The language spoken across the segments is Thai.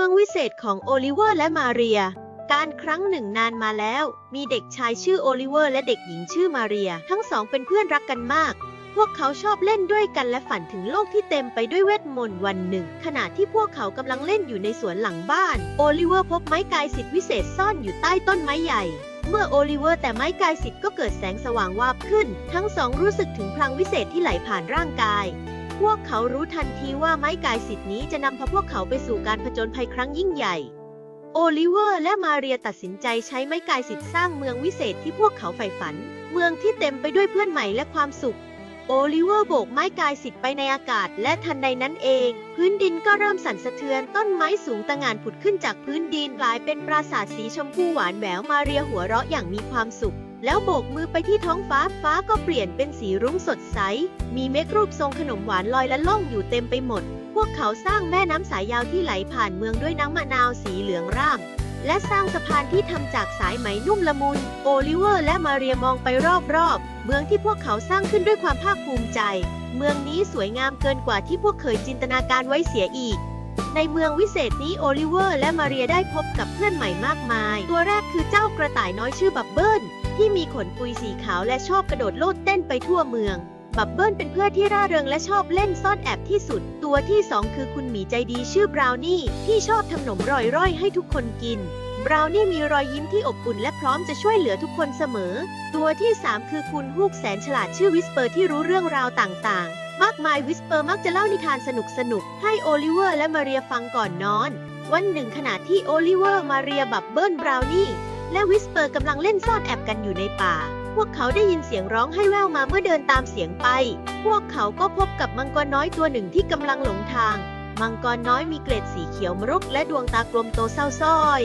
มืองวิเศษของโอลิเวอร์และมาเรีย การครั้งหนึ่งนานมาแล้ว มีเด็กชายชื่อโอลิเวอร์และเด็กหญิงชื่อมาเรีย ทั้งสองเป็นเพื่อนรักกันมาก พวกเขาชอบเล่นด้วยกันและฝันถึงโลกที่เต็มไปด้วยเวทมนต์วันหนึ่ง ขณะที่พวกเขากำลังเล่นอยู่ในสวนหลังบ้าน โอลิเวอร์พบไม้กายสิทธิ์วิเศษซ่อนอยู่ใต้ต้นไม้ใหญ่เมื่อโอลิเวอร์แต่ไม้กายสิทธิ์ก็เกิดแสงสว่างวาบขึ้น ทั้งสองรู้สึกถึงพลังวิเศษที่ไหลผ่านร่างกาย พวกเขารู้ทันทีว่าไม้กายสิทธิ์นี้จะนำพาพวกเขาไปสู่การผจญภัยครั้งยิ่งใหญ่ โอลิเวอร์และมาเรียตัดสินใจใช้ไม้กายสิทธิ์สร้างเมืองวิเศษที่พวกเขาใฝ่ฝัน เมืองที่เต็มไปด้วยเพื่อนใหม่และความสุข โอลิเวอร์โบกไม้กายสิทธิ์ไปในอากาศ และทันใดนั้นเอง พื้นดินก็เริ่มสั่นสะเทือน ต้นไม้สูงตะงานผุดขึ้นจากพื้นดินกลายเป็นปราสาทสีชมพูหวานแหววมาเรียหัวเราะอย่างมีความสุข แล้วโบกมือไปที่ท้องฟ้าฟ้าก็เปลี่ยนเป็นสีรุ้งสดใส มีเมฆรูปทรงขนมหวานลอยและล่องอยู่เต็มไปหมด พวกเขาสร้างแม่น้ำสายยาวที่ไหลผ่านเมืองด้วยน้ำมะนาวสีเหลืองร่ามและสร้างสะพานที่ทำจากสายไหมนุ่มละมุน โอลิเวอร์และมาเรียมองไปรอบๆ เมืองที่พวกเขาสร้างขึ้นด้วยความภาคภูมิใจ เมืองนี้สวยงามเกินกว่าที่พวกเคยจินตนาการไว้เสียอีก ในเมืองวิเศษนี้โอลิเวอร์และมาเรียได้พบกับเพื่อนใหม่มากมาย ตัวแรกคือเจ้ากระต่ายน้อยชื่อบับเบิ้ล ที่มีขนปุยสีขาวและชอบกระโดดโลดเต้นไปทั่วเมือง บับเบิ้ลเป็นเพื่อนที่ร่าเริงและชอบเล่นซ่อนแอบที่สุด ตัวที่สองคือคุณหมีใจดีชื่อบราวนี่ที่ชอบทำหนมร่อยๆให้ทุกคนกิน บราวนี่มีรอยยิ้มที่อบอุ่นและพร้อมจะช่วยเหลือทุกคนเสมอ ตัวที่3คือคุณฮูกแสนฉลาดชื่อวิสเปอร์ที่รู้เรื่องราวต่างๆ มากมายวิสเปอร์มักจะเล่านิทานสนุกๆให้โอลิเวอร์และมาเรียฟังก่อนนอน วันหนึ่งขณะที่โอลิเวอร์มาเรียบับเบิลบราวนี่ และวิสเปอร์กำลังเล่นซ่อนแอบกันอยู่ในป่า พวกเขาได้ยินเสียงร้องให้แววมาเมื่อเดินตามเสียงไป พวกเขาก็พบกับมังกรน้อยตัวหนึ่งที่กำลังหลงทาง มังกรน้อยมีเกล็ดสีเขียวมรุกและดวงตากลมโตเศร้าส้อย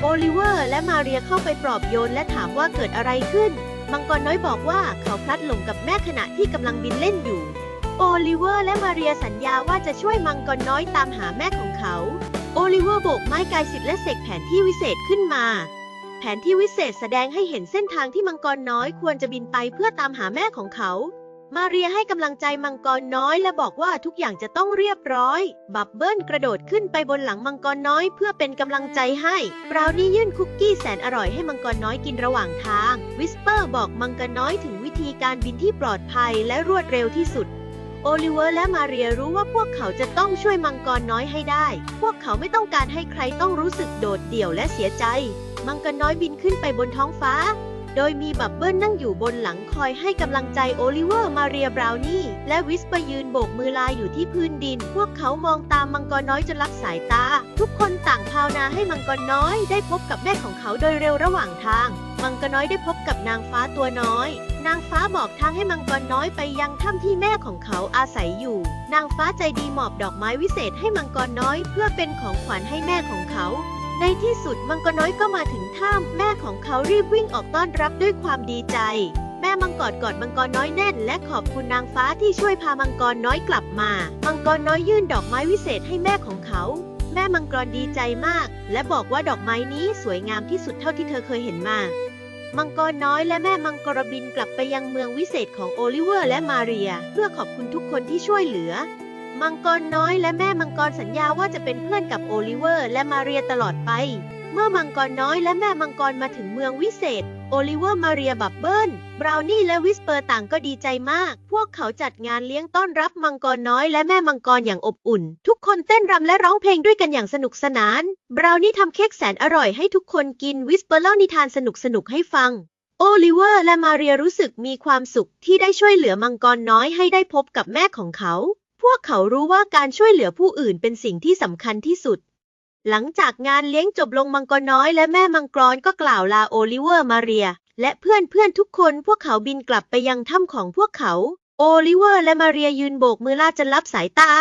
โอลิเวอร์และมาเรียเข้าไปปลอบโยนและถามว่าเกิดอะไรขึ้น มังกรน้อยบอกว่าเขาพลัดหลงกับแม่ขณะที่กำลังบินเล่นอยู่ โอลิเวอร์และมาเรียสัญญาว่าจะช่วยมังกรน้อยตามหาแม่ของเขา โอลิเวอร์โบกไม้กายสิทธิ์และเสกแผนที่วิเศษขึ้นมา ผนที่วิเศษแสดงให้เห็นเส้นทางที่มังกรน้อยควรจะบินไปเพื่อตามหาแม่ของเขา มาเรียให้กำลังใจมังกรน้อยและบอกว่าทุกอย่างจะต้องเรียบร้อย บับเบิ้ลกระโดดขึ้นไปบนหลังมังกรน้อยเพื่อเป็นกำลังใจให้บราวนี่ยื่นคุกกี้แสนอร่อยให้มังกรน้อยกินระหว่างทาง วิสเปอร์บอกมังกรน้อยถึงวิธีการบินที่ปลอดภัยและรวดเร็วที่สุด โอลิเวอร์และมาเรียรู้ว่าพวกเขาจะต้องช่วยมังกรน้อยให้ได้ พวกเขาไม่ต้องการให้ใครต้องรู้สึกโดดเดี่ยวและเสียใจ มังกรน้อยบินขึ้นไปบนท้องฟ้า โดยมีบับเบิ้ลนั่งอยู่บนหลังคอยให้กำลังใจโอลิเวอร์มาเรียบราวนี่ และวิสปยืนโบกมือลายอยู่ที่พื้นดิน พวกเขามองตามมังกรน้อยจนลักสายตา ทุกคนต่างภาวนาให้มังกรน้อยได้พบกับแม่ของเขาโดยเร็วระหว่างทาง มังกรน้อยได้พบกับนางฟ้าตัวน้อย นางฟ้าบอกทางให้มังกรน้อยไปยังถ้ำที่แม่ของเขาอาศัยอยู่ นางฟ้าใจดีมอบดอกไม้วิเศษให้มังกรน้อย เพื่อเป็นของขวัญให้แม่ของเขา ในที่สุดมังกรน้อยก็มาถึงถ้ำแม่ของเขารีบวิ่งออกต้อนรับด้วยความดีใจ แม่มังกรกอดมังกรน้อยแน่น และขอบคุณนางฟ้าที่ช่วยพามังกรน้อยกลับมา มังกรน้อยยื่นดอกไม้วิเศษให้แม่ของเขา แม่มังกรดีใจมาก และบอกว่าดอกไม้นี้สวยงามที่สุดเท่าที่เธอเคยเห็นมา มังกรน้อยและแม่มังกรบินกลับไปยังเมืองวิเศษของโอลิเวอร์และมาเรีย เพื่อขอบคุณทุกคนที่ช่วยเหลือ มังกรน้อยและแม่มังกรสัญญาว่าจะเป็นเพื่อนกับโอลิเวอร์และมาเรียตลอดไป เมื่อมังกรน้อยและแม่มังกรมาถึงเมืองวิเศษ โอลิเวอร์มาเรียบับเบิลบราวนี่และวิสเปอร์ต่างก็ดีใจมาก พวกเขาจัดงานเลี้ยงต้อนรับมังกรน้อยและแม่มังกรอย่างอบอุ่น ทุกคนเต้นรำและร้องเพลงด้วยกันอย่างสนุกสนาน บราวนี่ทำเค้กแสนอร่อยให้ทุกคนกิน วิสเปอร์เล่านิทานสนุกๆให้ฟังโอลิเวอร์และมาเรียรู้สึกมีความสุขที่ได้ช่วยเหลือมังกรน้อยให้ได้พบกับแม่ของเขา พวกเขารู้ว่าการช่วยเหลือผู้อื่นเป็นสิ่งที่สำคัญที่สุด หลังจากงานเลี้ยงจบลงมังกรน้อยและแม่มังกรก็กล่าวลาโอลิเวอร์มาเรีย และเพื่อนเพื่อนๆทุกคนพวกเขาบินกลับไปยังถ้ำของพวกเขา โอลิเวอร์และมาเรียยืนโบกมือลาจนรับสายตา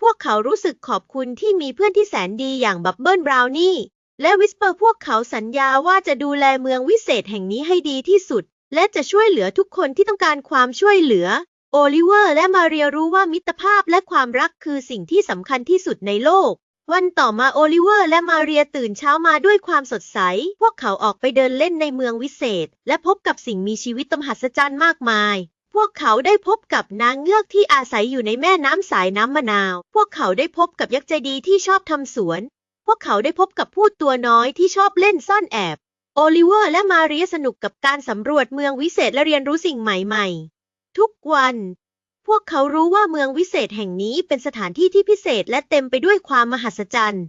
พวกเขารู้สึกขอบคุณที่มีเพื่อนที่แสนดีอย่างบับเบิลบราวนี่และวิสเปอร์พวกเขาสัญญาว่าจะดูแลเมืองวิเศษแห่งนี้ให้ดีที่สุด และจะช่วยเหลือทุกคนที่ต้องการความช่วยเหลือ โอลิเวอร์และมาเรียรู้ว่ามิตรภาพและความรักคือสิ่งที่สำคัญที่สุดในโลก วันต่อมาโอลิเวอร์และมาเรียตื่นเช้ามาด้วยความสดใส พวกเขาออกไปเดินเล่นในเมืองวิเศษ และพบกับสิ่งมีชีวิตตมหัศจรรย์มากมายพวกเขาได้พบกับนางเงือกที่อาศัยอยู่ในแม่น้ำสายน้ำมะนาว พวกเขาได้พบกับยักษ์ใจดีที่ชอบทำสวน พวกเขาได้พบกับผู้ตัวน้อยที่ชอบเล่นซ่อนแอบ โอลิเวอร์และมาเรียสนุกกับการสำรวจเมืองวิเศษและเรียนรู้สิ่งใหม่ๆ ทุกวัน พวกเขารู้ว่าเมืองวิเศษแห่งนี้เป็นสถานที่ที่พิเศษและเต็มไปด้วยความมหัศจรรย์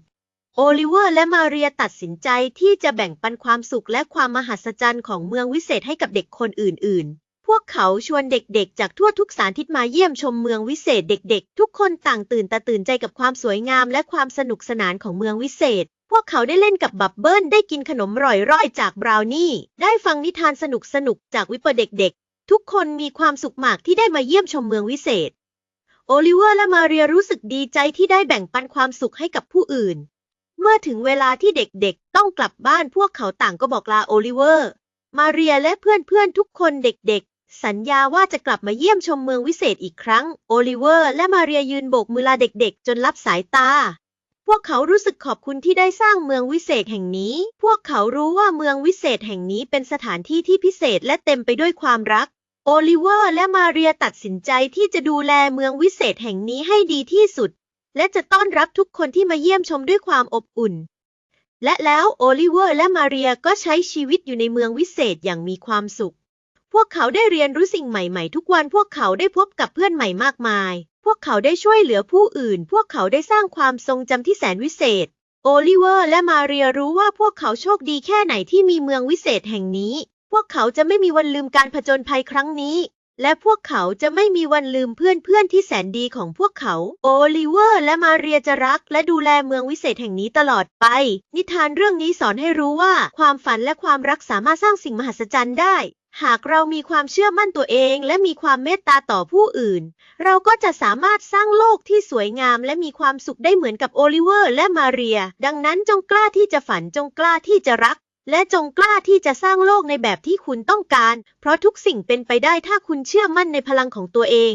โอลิเวอร์และมาเรียตัดสินใจที่จะแบ่งปันความสุขและความมหัศจรรย์ของเมืองวิเศษให้กับเด็กคนอื่น ๆพวกเขาชวนเด็กๆ จากทั่วทุกสารทิศมาเยี่ยมชมเมืองวิเศษเด็กๆ ทุกคนต่างตื่นตาตื่นใจกับความสวยงามและความสนุกสนานของเมืองวิเศษ พวกเขาได้เล่นกับบับเบิ้ลได้กินขนมร่อยๆ จากบราวนี่ ได้ฟังนิทานสนุกๆ จากวิปเด็กๆ ทุกคนมีความสุขมากที่ได้มาเยี่ยมชมเมืองวิเศษ โอลิเวอร์และมาเรียรู้สึกดีใจที่ได้แบ่งปันความสุขให้กับผู้อื่น เมื่อถึงเวลาที่เด็กๆ ต้องกลับบ้านพวกเขาต่างก็บอกลาโอลิเวอร์ มาเรียและเพื่อนๆทุกคนเด็กๆ สัญญาว่าจะกลับมาเยี่ยมชมเมืองวิเศษอีกครั้ง โอลิเวอร์และมาเรียยืนโบกมือลาเด็กๆ จนลับสายตาพวกเขารู้สึกขอบคุณที่ได้สร้างเมืองวิเศษแห่งนี้ พวกเขารู้ว่าเมืองวิเศษแห่งนี้เป็นสถานที่ที่พิเศษและเต็มไปด้วยความรัก โอลิเวอร์และมาเรียตัดสินใจที่จะดูแลเมืองวิเศษแห่งนี้ให้ดีที่สุด และจะต้อนรับทุกคนที่มาเยี่ยมชมด้วยความอบอุ่น และแล้วโอลิเวอร์และมาเรียก็ใช้ชีวิตอยู่ในเมืองวิเศษอย่างมีความสุข พวกเขาได้เรียนรู้สิ่งใหม่ๆ ทุกวันพวกเขาได้พบกับเพื่อนใหม่มากมาย พวกเขาได้ช่วยเหลือผู้อื่น พวกเขาได้สร้างความทรงจำที่แสนวิเศษ โอลิเวอร์และมาเรียรู้ว่าพวกเขาโชคดีแค่ไหนที่มีเมืองวิเศษแห่งนี้ วกเขาจะไม่มีวันลืมการผจญภัยครั้งนี้ และพวกเขาจะไม่มีวันลืมเพื่อนๆที่แสนดีของพวกเขา โอลิเวอร์และมาเรียจะรัก และดูแลเมืองวิเศษแห่งนี้ตลอดไป นิทานเรื่องนี้สอนให้รู้ว่า ความฝันและความรักสามารถสร้างสิ่งมหัศจรรย์ได้ หากเรามีความเชื่อมั่นตัวเอง และมีความเมตตาต่อผู้อื่น เราก็จะสามารถสร้างโลกที่สวยงามและมีความสุขได้เหมือนกับโอลิเวอร์และมาเรีย ดังนั้นจงกล้าที่จะฝันจงกล้าที่จะรัก และจงกล้าที่จะสร้างโลกในแบบที่คุณต้องการ เพราะทุกสิ่งเป็นไปได้ถ้าคุณเชื่อมั่นในพลังของตัวเอง